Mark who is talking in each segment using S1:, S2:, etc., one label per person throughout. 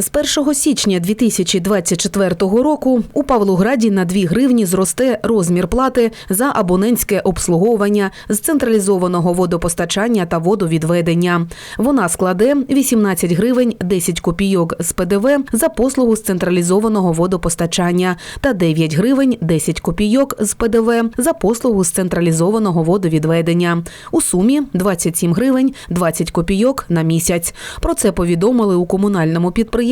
S1: З 1 січня 2024 року у Павлограді на 2 гривні зросте розмір плати за абонентське обслуговування з централізованого водопостачання та водовідведення. Вона складе 18 гривень 10 копійок з ПДВ за послугу з централізованого водопостачання та 9 гривень 10 копійок з ПДВ за послугу з централізованого водовідведення. У сумі 27 гривень 20 копійок на місяць. Про це повідомили у комунальному підприємстві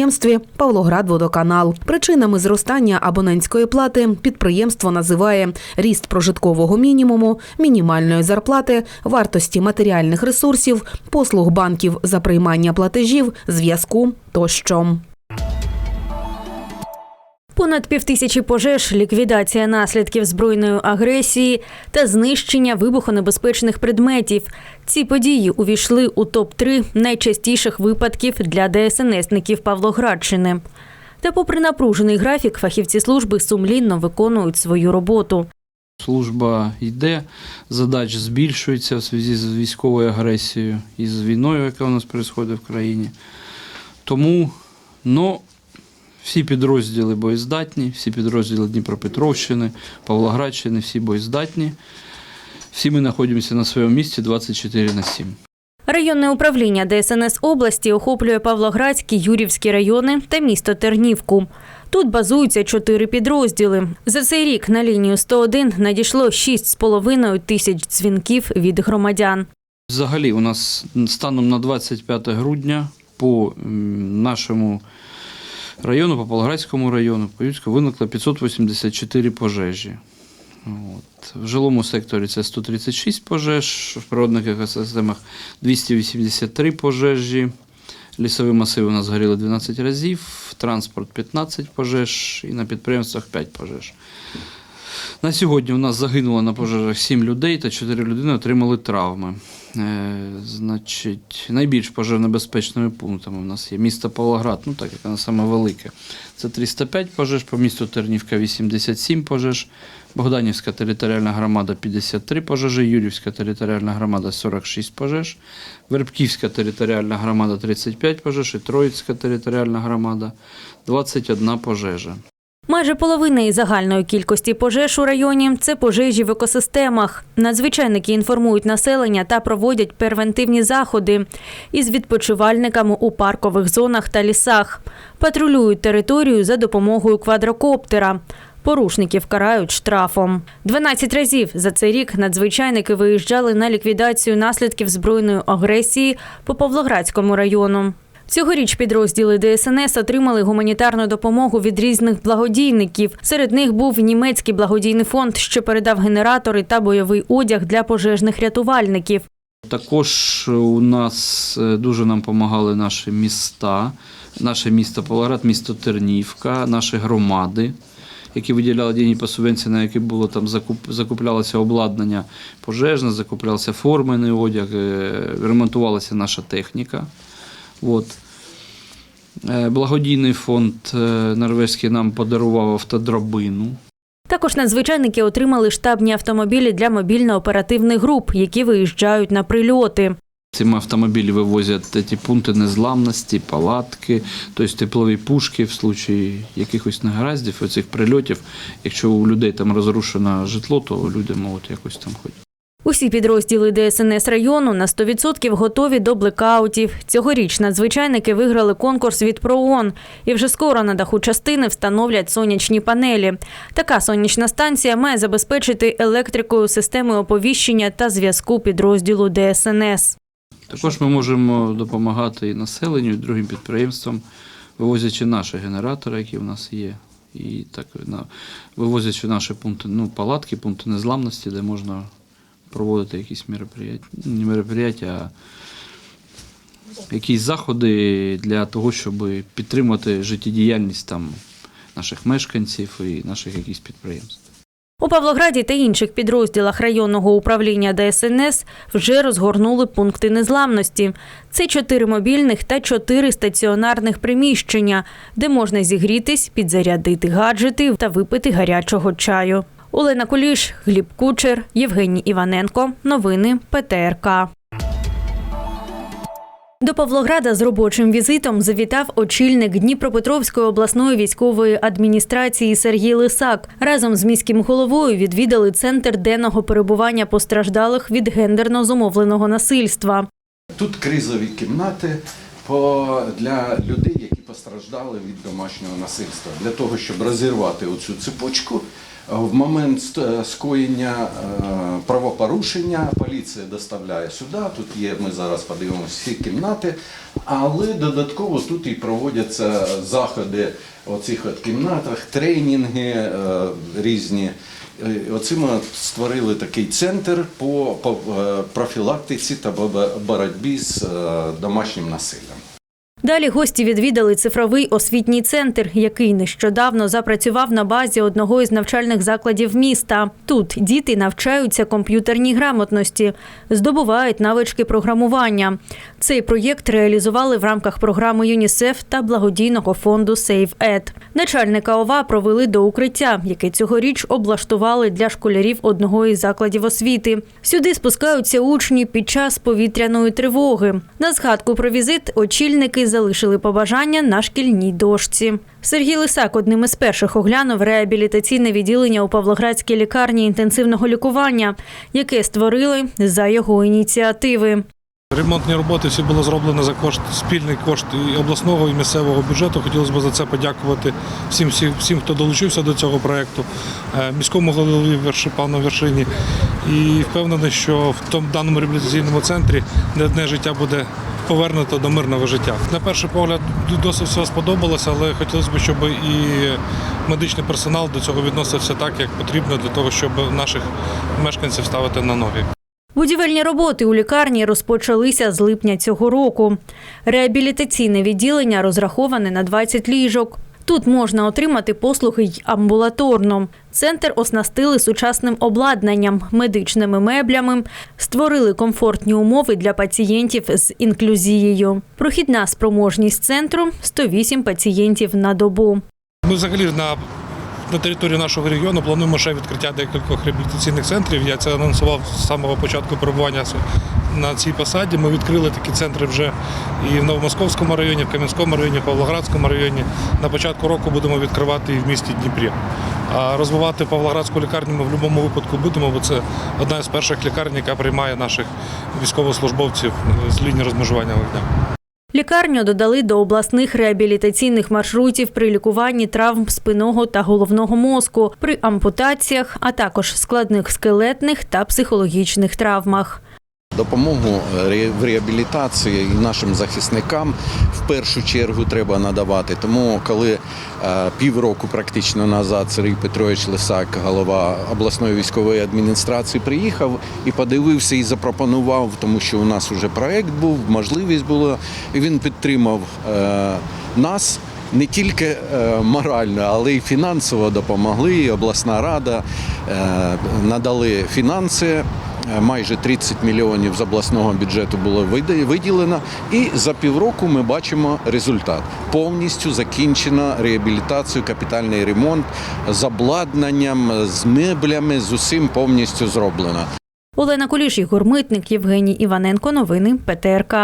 S1: Павлоградводоканал. Причинами зростання абонентської плати підприємство називає ріст прожиткового мінімуму, мінімальної зарплати, вартості матеріальних ресурсів, послуг банків за приймання платежів, зв'язку тощо.
S2: Понад півтисячі пожеж, ліквідація наслідків збройної агресії та знищення вибухонебезпечних предметів. Ці події увійшли у топ 3 найчастіших випадків для ДСНСників Павлоградщини. Та, попри напружений графік, фахівці служби сумлінно виконують свою роботу.
S3: Служба йде, задач збільшується в зв'язку з військовою агресією і з війною, яка у нас відбувається в країні. Тому ну, всі підрозділи боєздатні, всі підрозділи Дніпропетровщини, Павлоградщини, всі боєздатні. Всі ми знаходимося на своєму місці 24 на 7.
S2: Районне управління ДСНС області охоплює Павлоградські, Юрівські райони та місто Тернівку. Тут базуються чотири підрозділи. За цей рік на лінію 101 надійшло 6,5 тисяч дзвінків від громадян.
S3: Взагалі, у нас станом на 25 грудня по нашому району, по Полградському району, по Юцьку виникло 584 пожежі. От. В жилому секторі це 136 пожеж, в природних екосистемах 283 пожежі. Лісові масиви у нас згоріли 12 разів, транспорт 15 пожеж і на підприємствах 5 пожеж. На сьогодні у нас загинуло на пожежах 7 людей та 4 людини отримали травми. Е, значить, найбільш пожежнебезпечними пунктами у нас є місто Павлоград, ну так як воно саме велике. Це 305 пожеж, по місту Тернівка 87 пожеж, Богданівська територіальна громада 53 пожежі, Юрівська територіальна громада 46 пожеж, Вербківська територіальна громада 35 пожеж і Троїцька територіальна громада 21 пожежа.
S2: Майже половина із загальної кількості пожеж у районі це пожежі в екосистемах. Надзвичайники інформують населення та проводять превентивні заходи із відпочивальниками у паркових зонах та лісах. Патрулюють територію за допомогою квадрокоптера. Порушників карають штрафом. 12 разів за цей рік надзвичайники виїжджали на ліквідацію наслідків збройної агресії по Павлоградському району. Цьогоріч підрозділи ДСНС отримали гуманітарну допомогу від різних благодійників. Серед них був німецький благодійний фонд, що передав генератори та бойовий одяг для пожежних рятувальників.
S3: Також у нас е, дуже нам допомагали наші міста, наше місто Павлоград, місто Тернівка, наші громади, які виділяли деньги по субвенції, на які було там закуп, закуплялося обладнання пожежне, закуплявся формений одяг, е, ремонтувалася наша техніка. От. Е, Благодійний фонд е, норвезький нам подарував автодрабину.
S2: Також надзвичайники отримали штабні автомобілі для мобільно-оперативних груп, які виїжджають на прильоти.
S3: Цими автомобілі вивозять ті пункти незламності, палатки, тобто теплові пушки в случаї якихось негараздів, оцих прильотів. Якщо у людей там розрушено житло, то люди можуть якось там хоч.
S2: Усі підрозділи ДСНС району на 100% готові до блекаутів. Цьогоріч надзвичайники виграли конкурс від ПРООН і вже скоро на даху частини встановлять сонячні панелі. Така сонячна станція має забезпечити електрикою системи оповіщення та зв'язку підрозділу ДСНС.
S3: Також ми можемо допомагати і населенню, і другим підприємствам, вивозячи наші генератори, які в нас є. І так вивозячи наші пункти, ну, палатки, пункти незламності, де можна проводити якісь мероприяття, не мероприяття, а якісь заходи для того, щоб підтримати життєдіяльність там наших мешканців і наших якихось підприємств.
S2: У Павлограді та інших підрозділах районного управління ДСНС вже розгорнули пункти незламності. Це чотири мобільних та чотири стаціонарних приміщення, де можна зігрітись, підзарядити гаджети та випити гарячого чаю. Олена Куліш, Гліб Кучер, Євгеній Іваненко. Новини ПТРК. До Павлограда з робочим візитом завітав очільник Дніпропетровської обласної військової адміністрації Сергій Лисак. Разом з міським головою відвідали центр денного перебування постраждалих від гендерно зумовленого насильства.
S4: Тут кризові кімнати для людей, які постраждали від домашнього насильства, для того, щоб розірвати оцю цепочку. Е, В момент скоєння е, правопорушення поліція доставляє сюди. Тут є, ми зараз подивимося всі кімнати, але додатково тут і проводяться заходи в оцих от кімнатах, тренінги е, різні. Е, Оце ми створили такий центр по, е, профілактиці та боротьбі з е, домашнім насиллям.
S2: Далі гості відвідали цифровий освітній центр, який нещодавно запрацював на базі одного із навчальних закладів міста. Тут діти навчаються комп'ютерній грамотності, здобувають навички програмування. Цей проєкт реалізували в рамках програми ЮНІСЕФ та благодійного фонду SaveEd. Начальника ОВА провели до укриття, яке цьогоріч облаштували для школярів одного із закладів освіти. Сюди спускаються учні під час повітряної тривоги. На згадку про візит очільники залишили побажання на шкільній дошці. Сергій Лисак одним із перших оглянув реабілітаційне відділення у Павлоградській лікарні інтенсивного лікування, яке створили за його ініціативи.
S5: Ремонтні роботи всі було зроблено за кошт спільний кошт і обласного і місцевого бюджету. Хотілося б за це подякувати всім, всім, всім хто долучився до цього проекту, е, міському голові Верши- пану Вершині. І впевнений, що в тому даному реабілітаційному центрі не одне життя буде повернуто до мирного життя. На перший погляд досить все сподобалося, але хотілося б, щоб і медичний персонал до цього відносився так, як потрібно для того, щоб наших мешканців ставити на ноги.
S2: Будівельні роботи у лікарні розпочалися з липня цього року. Реабілітаційне відділення розраховане на 20 ліжок. Тут можна отримати послуги й амбулаторно. Центр оснастили сучасним обладнанням, медичними меблями, створили комфортні умови для пацієнтів з інклюзією. Прохідна спроможність центру 108 пацієнтів на добу.
S5: Ми взагалі на, на території нашого регіону плануємо ще відкриття декількох реабілітаційних центрів. Я це анонсував з самого початку перебування на цій посаді. Ми відкрили такі центри вже і в Новомосковському районі, в Кам'янському районі, в Павлоградському районі. На початку року будемо відкривати і в місті Дніпрі. А розвивати Павлоградську лікарню ми в будь-якому випадку будемо, бо це одна з перших лікарень, яка приймає наших військовослужбовців з лінії розмежування вогня.
S2: Лікарню додали до обласних реабілітаційних маршрутів при лікуванні травм спинного та головного мозку, при ампутаціях, а також складних скелетних та психологічних травмах.
S4: Допомогу е, в реабілітації і нашим захисникам в першу чергу треба надавати. Тому, коли е, півроку практично назад Сергій Петрович Лисак, голова обласної військової адміністрації, приїхав і подивився і запропонував, тому що у нас вже проект був, можливість була, і він підтримав е, нас. Не тільки морально, але й фінансово допомогли. Обласна рада надали фінанси. Е, Майже 30 мільйонів з обласного бюджету було виділено, і за півроку ми бачимо результат. Повністю закінчена реабілітація, капітальний ремонт з обладнанням, з меблями, з усім повністю зроблено.
S2: Олена Куліш, Ігор Митник, Євгеній Іваненко. Новини ПТРК.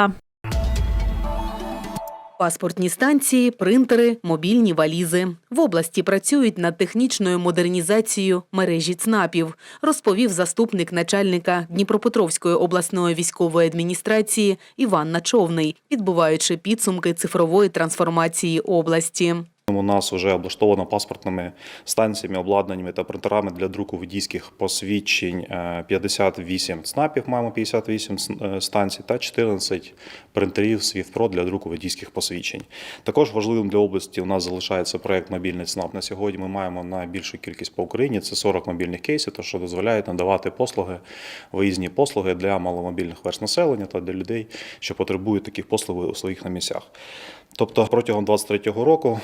S1: Паспортні станції, принтери, мобільні валізи в області працюють над технічною модернізацією мережі ЦНАПів, розповів заступник начальника Дніпропетровської обласної військової адміністрації Іван Начовний, відбуваючи підсумки цифрової трансформації області.
S6: У нас вже облаштовано паспортними станціями, обладнаннями та принтерами для друку водійських посвідчень е, 58 ЦНАПів, маємо 58 с- е, станцій та 14 принтерів SwiftPro для друку водійських посвідчень. Також важливим для області у нас залишається проект мобільний ЦНАП. На сьогодні ми маємо найбільшу кількість по Україні. Це 40 мобільних кейсів, то що дозволяють надавати послуги, виїзні послуги для маломобільних верст населення та для людей, що потребують таких послуг у своїх на місцях. Тобто протягом 2023 року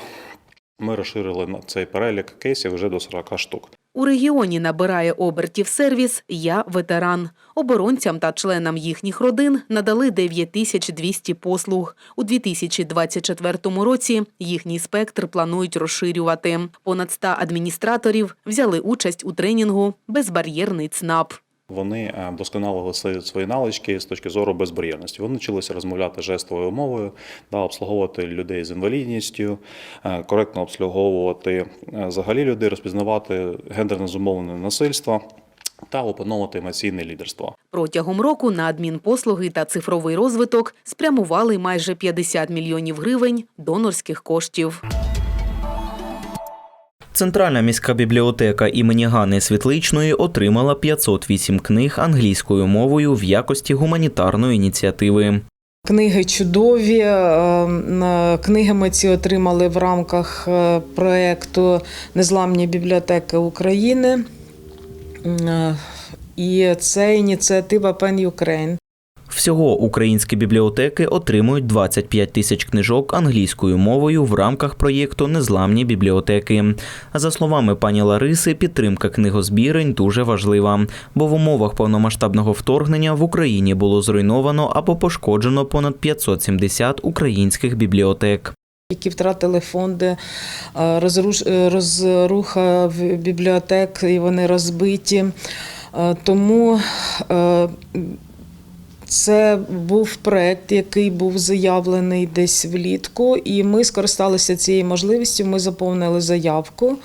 S6: ми розширили цей перелік кейсів вже до 40 штук.
S1: У регіоні набирає обертів сервіс Я ветеран. Оборонцям та членам їхніх родин надали 9200 послуг. У 2024 році їхній спектр планують розширювати. Понад 100 адміністраторів взяли участь у тренінгу Безбар'єрний ЦНАП.
S6: Вони е, вдосконалили свої- свої навички з точки зору безбар'єрності. Вони вчилися розмовляти жестовою мовою, да, обслуговувати людей з інвалідністю, е, коректно обслуговувати е, взагалі людей, розпізнавати гендерно зумовлене насильство та опановувати емоційне лідерство.
S1: Протягом року на адмінпослуги та цифровий розвиток спрямували майже 50 мільйонів гривень донорських коштів.
S7: Центральна міська бібліотека імені Гани Світличної отримала 508 книг англійською мовою в якості гуманітарної ініціативи.
S8: Книги чудові. е, Книги ми ці отримали в рамках е, проєкту Незламні бібліотеки України. Е, І це ініціатива Pen Ukraine.
S7: Всього українські бібліотеки отримують 25 тисяч книжок англійською мовою в рамках проєкту Незламні бібліотеки. А за словами пані Лариси, підтримка книгозбірень дуже важлива, бо в умовах повномасштабного вторгнення в Україні було зруйновано або пошкоджено понад 570 українських бібліотек.
S8: які втратили фонди, е, е, розруха бібліотек, і вони розбиті. Е, Тому це був проект, який був заявлений десь влітку, і ми скористалися цією можливістю. Ми заповнили заявку,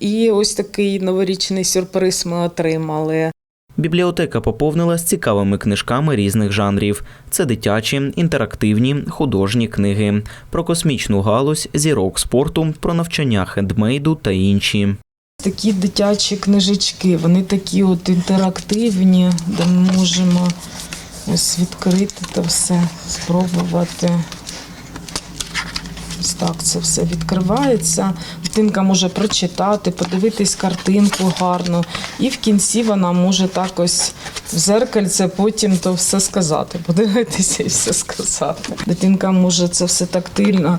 S8: і ось такий новорічний сюрприз ми отримали.
S7: Бібліотека поповнилась цікавими книжками різних жанрів: це дитячі, інтерактивні, художні книги про космічну галузь, зірок спорту, про навчання хендмейду та інші.
S8: Такі дитячі книжечки, вони такі от інтерактивні, де ми можемо ось відкрити та все, спробувати. Ось так це все відкривається. Дитинка може прочитати, подивитись картинку гарну, і в кінці вона може так ось в зеркальце потім то все сказати, подивитися і все сказати. Дитинка може це все тактильно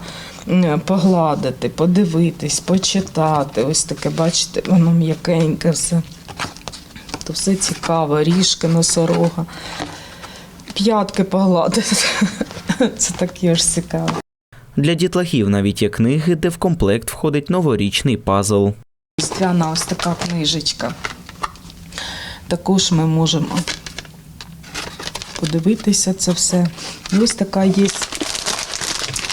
S8: погладити, подивитись, почитати. Ось таке, бачите, воно м'якеньке все. То все цікаво, ріжки, носорога. П'ятки погладити. Це таке ж цікаво.
S7: Для дітлахів навіть є книги, де в комплект входить новорічний пазл.
S8: Різдвяна ось така книжечка. Також ми можемо подивитися це все. І ось така є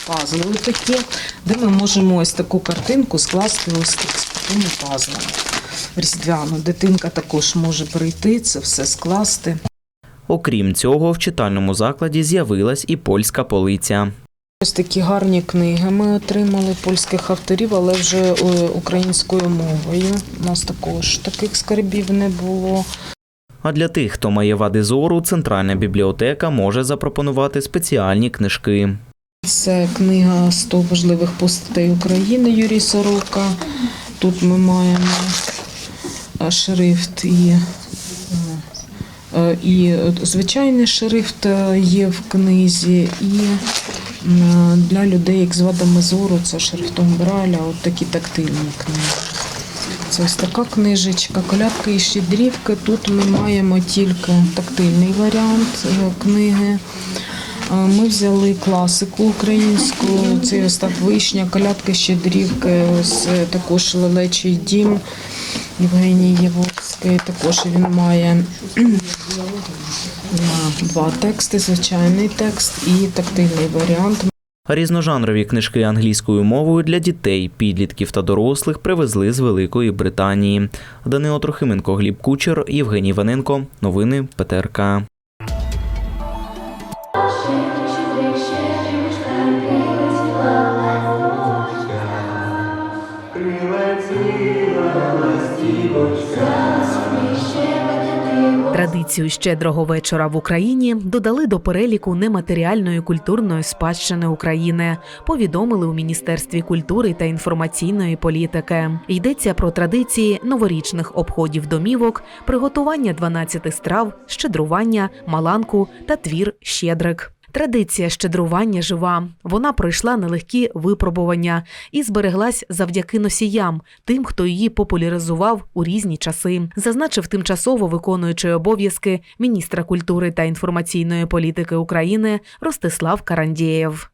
S8: пазли такі, де ми можемо ось таку картинку скласти ось з такими пазлами. Різдвяну. Дитинка також може прийти, це все скласти.
S7: Окрім цього, в читальному закладі з'явилась і польська полиця.
S8: Ось такі гарні книги ми отримали польських авторів, але вже е, українською мовою. У нас також таких скарбів не було.
S7: А для тих, хто має вади зору, центральна бібліотека може запропонувати спеціальні книжки.
S8: Це книга «100 важливих постатей України Юрій Сорока. Тут ми маємо шрифт і, і е, звичайний шрифт е, є в книзі, і е, для людей, як з вадами зору, це шрифтом Браля, от такі тактильні книги. Це ось така книжечка, колядки і щедрівки. Тут ми маємо тільки тактильний варіант е, книги. Е, Ми взяли класику українську, це ось так вишня, колядки, щедрівки, ось е, також лелечий дім Євгеній Також він має два тексти, звичайний текст і тактильний варіант.
S7: Різножанрові книжки англійською мовою для дітей, підлітків та дорослих привезли з Великої Британії. Данило Трохименко, Гліб Кучер, Євгеній Ваненко. Новини ПТРК.
S1: Традицію щедрого вечора в Україні додали до переліку нематеріальної культурної спадщини України. Повідомили у Міністерстві культури та інформаційної політики. Йдеться про традиції новорічних обходів домівок, приготування 12 страв, щедрування, маланку та твір щедрик. Традиція щедрування жива. Вона пройшла нелегкі випробування і збереглась завдяки носіям, тим, хто її популяризував у різні часи, зазначив тимчасово виконуючий обов'язки міністра культури та інформаційної політики України Ростислав Карандєєв.